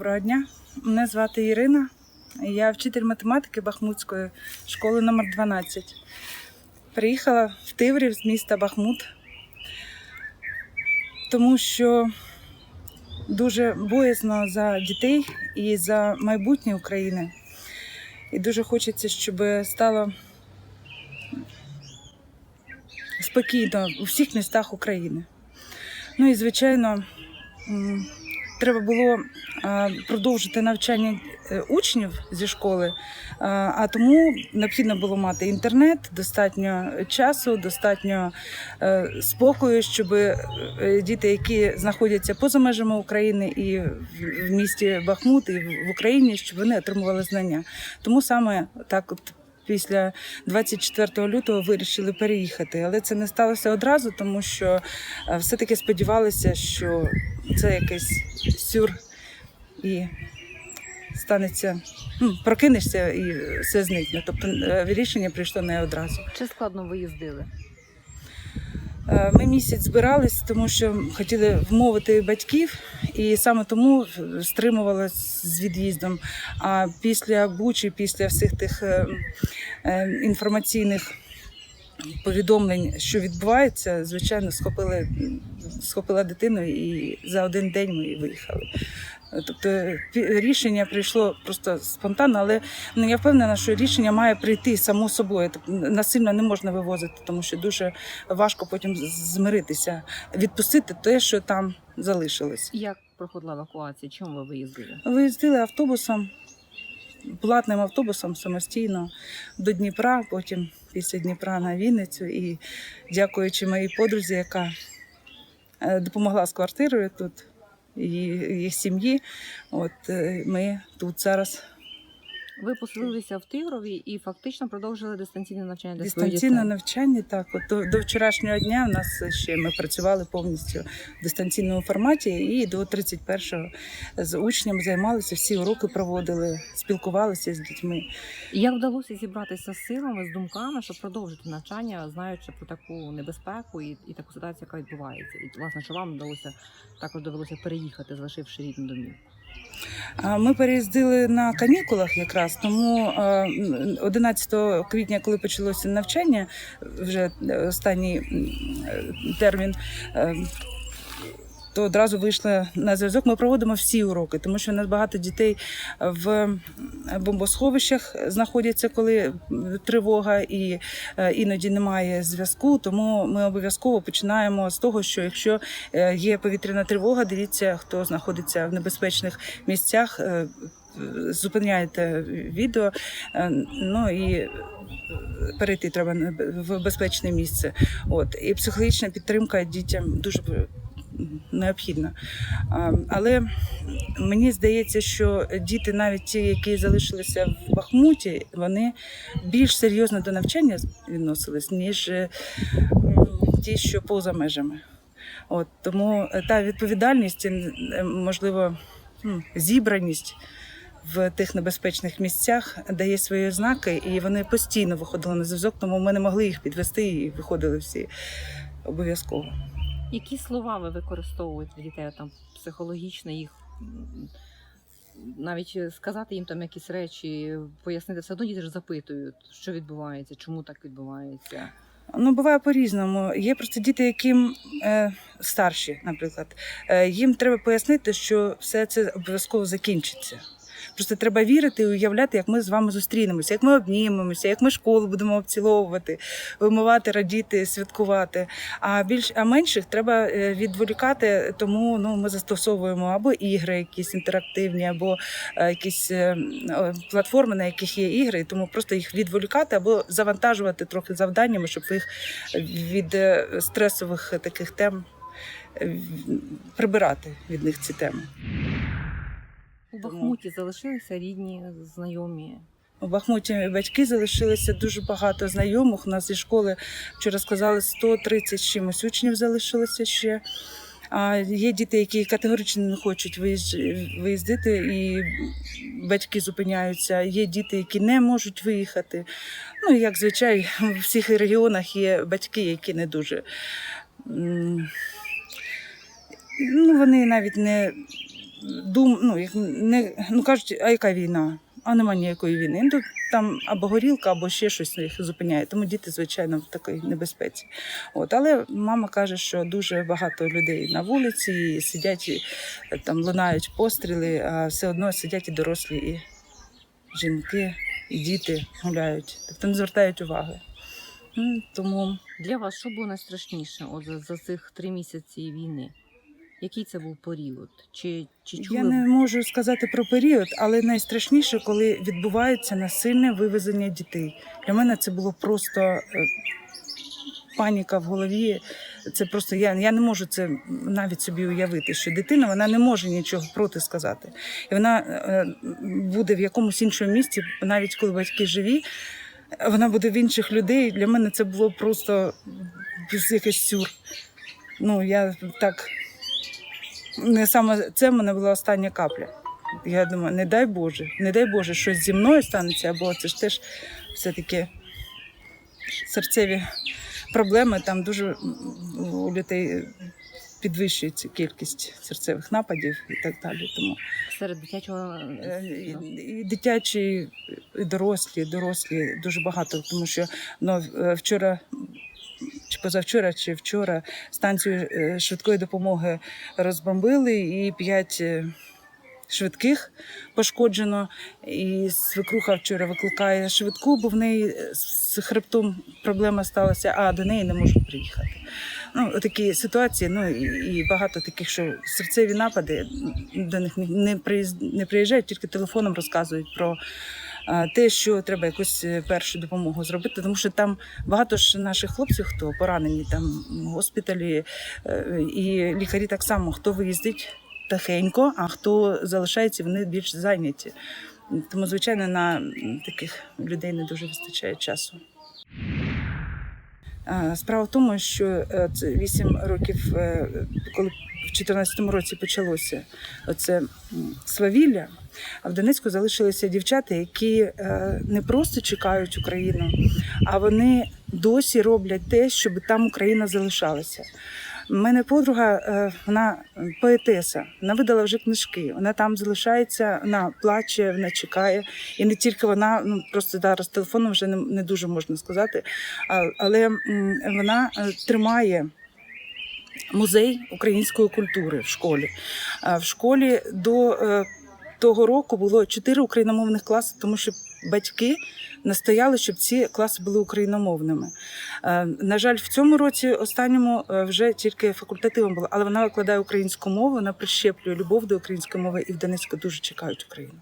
Доброго дня. Мене звати Ірина. Я вчитель математики Бахмутської школи номер 12. Приїхала в Тиврів з міста Бахмут, тому що дуже боязно за дітей і за майбутнє України. І дуже хочеться, щоб стало спокійно у всіх містах України. Ну і звичайно, треба було продовжити навчання е, учнів зі школи, а, а тому необхідно було мати інтернет, достатньо часу, достатньо е, спокою, щоб е, діти, які знаходяться поза межами України і в- місті Бахмут, і в Україні, щоб вони отримували знання. Тому саме так от. Після 24 лютого вирішили переїхати, але це не сталося одразу, тому що е, все-таки сподівалися, що це якийсь сюр і станеться, ну, прокинешся і все зникне. Тобто е, рішення прийшло не одразу. Чи складно виїздили? Е, Ми місяць збирались, тому що хотіли вмовити батьків, і саме тому стримувалися з від'їздом. А після Бучі, після всіх тих е, е, інформаційних повідомлень, що відбувається, звичайно, схопили, схопила дитину і за один день ми виїхали. Тобто рішення прийшло просто спонтанно, але ну, я впевнена, що рішення має прийти само собою. Тобто насильно не можна вивозити, тому що дуже важко потім змиритися, відпустити те, що там залишилось. Як проходила евакуація? Чому ви виїздили? Виїздили автобусом, платним автобусом самостійно до Дніпра, потім після Дніпра на Вінницю. І дякуючи моїй подрузі, яка е, допомогла з квартирою тут, їх сім'ї. От е, ми тут зараз Ви поселилися в Тигрові і фактично продовжили дистанційне навчання для своїх дистанційне дітей. навчання. Так, от до, до вчорашнього дня в нас ще ми працювали повністю в дистанційному форматі, і до 31-го з учнями займалися, всі уроки проводили, спілкувалися з дітьми. І Як вдалося зібратися з силами, з думками, щоб продовжити навчання, знаючи про таку небезпеку і, і таку ситуацію, яка відбувається? І власне, що вам вдалося також довелося переїхати, залишивши рідну домівку? Ми переїздили на канікулах якраз, тому е, 11 квітня, коли почалося навчання, вже е, останній е, термін. То одразу вийшла на зв'язок. Ми проводимо всі уроки, тому що у нас багато дітей в бомбосховищах знаходяться, коли тривога і е, іноді немає зв'язку. Тому ми обов'язково починаємо з того, що якщо е, є повітряна тривога, дивіться, хто знаходиться в небезпечних місцях. е, Зупиняєте відео, ну і перейти треба в безпечне місце. От і психологічна підтримка дітям дуже необхідна. Але мені здається, що діти, навіть ті, які залишилися в Бахмуті, вони більш серйозно до навчання відносились, ніж е, ті, що поза межами. От тому е, та відповідальність, е, можливо, зібраність. В тих небезпечних місцях дає свої ознаки, і вони постійно виходили на зв'язок, тому ми не могли їх підвести і виходили всі обов'язково. Які слова ви використовуєте для дітей там психологічно їх навіть сказати їм там якісь речі, пояснити все одно діти ж запитують, що відбувається, чому так відбувається. Ну, буває по-різному. Є просто діти, яким е, старші, наприклад, е, їм треба пояснити, що все це обов'язково закінчиться. Просто треба вірити і уявляти, як ми з вами зустрінемося, як ми обнімемося, як ми школу будемо обціловувати, вимивати, радіти, святкувати. А більш а менших треба е, відволікати, тому ну ми застосовуємо або ігри, якісь інтерактивні, або е, якісь е, платформи, на яких є ігри, і тому просто їх відволікати або завантажувати трохи завданнями, щоб їх від стресових таких тем прибирати від них ці теми. У Тому- Бахмуті залишилися рідні, знайомі. У Бахмуті батьки залишилися дуже багато знайомих. У нас зі школи вчора сказали 130 з чимось учнів залишилося ще. А є діти, які категорично не хочуть виїздити, і батьки зупиняються. Є діти, які не можуть виїхати. Ну, як звичай, в всіх регіонах є батьки, які не дуже. Ну, вони навіть не дум, ну, як не, ну кажуть, а яка війна? А нема ніякої війни. Ну, там або горілка, або ще щось їх зупиняє. Тому діти, звичайно, в такій небезпеці. От, але мама каже, що дуже багато людей на вулиці і сидять і е, там лунають постріли, а все одно сидять і дорослі, і жінки, і діти гуляють, тобто не звертають уваги. Тому Для вас що було найстрашніше от за, за цих три місяці війни? Який це був період? Чи, чи чули Я не можу сказати про період, але найстрашніше, коли відбувається насильне вивезення дітей. Для мене це було просто е, паніка в голові. Це просто я, я не можу це навіть собі уявити, що дитина вона не може нічого проти сказати. І вона е, буде в якомусь іншому місці, навіть коли батьки живі. Вона буде в інших людей. Для мене це було просто якийсь сюр. Ну, я так не саме це в мене була остання капля. Я думаю, не дай Боже, не дай Боже, щось зі мною станеться, бо це ж теж все-таки серцеві проблеми. Там дуже у людей підвищується кількість серцевих нападів і так далі. Тому серед дитячого е, і, і дитячі, і дорослі, дорослі дуже багато, тому що ну, е, вчора. Позавчора, чи вчора станцію е, швидкої допомоги розбомбили, і п'ять е, швидких пошкоджено. І свекруха вчора викликає швидку, бо в неї е, з хребтом проблема сталася, а до неї не можуть приїхати. Ну, такі ситуації, ну і, багато таких, що серцеві напади до них не приїжджають, тільки телефоном розказують про. А, Те, що треба якусь е, першу допомогу зробити, тому що там багато ж наших хлопців, хто поранені там в госпіталі, е, і лікарі так само, хто виїздить тихенько, а хто залишається, вони більш зайняті. Тому, звичайно, на таких людей не дуже вистачає часу. А, Справа в тому, що е, це 8 років, е, коли в 2014 році почалося оце свавілля, а в Донецьку залишилися дівчата, які е, не просто чекають Україну, а вони досі роблять те, щоб там Україна залишалася. Мене подруга, е, вона поетеса, вона видала вже книжки. Вона там залишається, вона плаче, вона чекає. І не тільки вона, ну просто зараз телефоном вже не, не дуже можна сказати, але вона е, тримає. Музей української культури в школі. В школі до е, того року було чотири україномовних класи, тому що батьки настояли, щоб ці класи були україномовними. Е, На жаль, в цьому році останньому е, вже тільки факультативом була, але вона викладає українську мову, вона прищеплює любов до української мови і в Донецьку дуже чекають Україну.